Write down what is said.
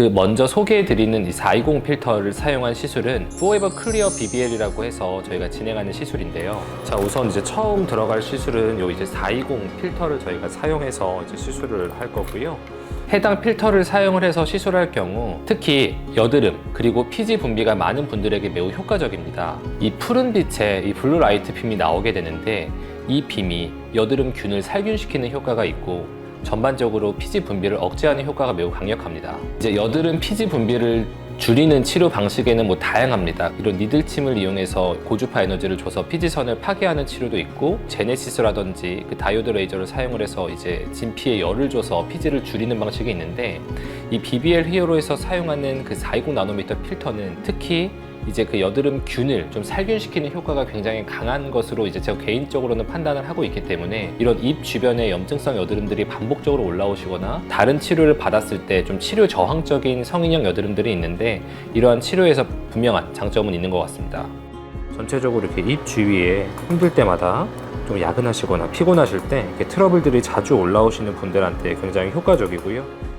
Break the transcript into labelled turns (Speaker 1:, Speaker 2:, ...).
Speaker 1: 그 먼저 소개해드리는 이 420 필터를 사용한 시술은 Forever Clear BBL이라고 해서 저희가 진행하는 시술인데요. 자 우선 이제 처음 들어갈 시술은 요 이제 420 필터를 저희가 사용해서 이제 시술을 할 거고요. 해당 필터를 사용을 해서 시술할 경우 특히 여드름 그리고 피지 분비가 많은 분들에게 매우 효과적입니다. 이 푸른 빛에 이 블루 라이트 빔이 나오게 되는데 이 빔이 여드름균을 살균시키는 효과가 있고 전반적으로 피지 분비를 억제하는 효과가 매우 강력합니다. 이제 여드름 피지 분비를 줄이는 치료 방식에는 뭐 다양합니다. 이런 니들침을 이용해서 고주파 에너지를 줘서 피지선을 파괴하는 치료도 있고 제네시스라든지 그 다이오드 레이저를 사용을 해서 이제 진피에 열을 줘서 피지를 줄이는 방식이 있는데 이 BBL 히어로에서 사용하는 그 420 나노미터 필터는 특히 이제 그 여드름 균을 좀 살균시키는 효과가 굉장히 강한 것으로 이제 제가 개인적으로는 판단을 하고 있기 때문에 이런 입 주변에 염증성 여드름들이 반복적으로 올라오시거나 다른 치료를 받았을 때 좀 치료 저항적인 성인형 여드름들이 있는데 이러한 치료에서 분명한 장점은 있는 것 같습니다. 전체적으로 이렇게 입 주위에 힘들 때마다 좀 야근하시거나 피곤하실 때 트러블들이 자주 올라오시는 분들한테 굉장히 효과적이고요.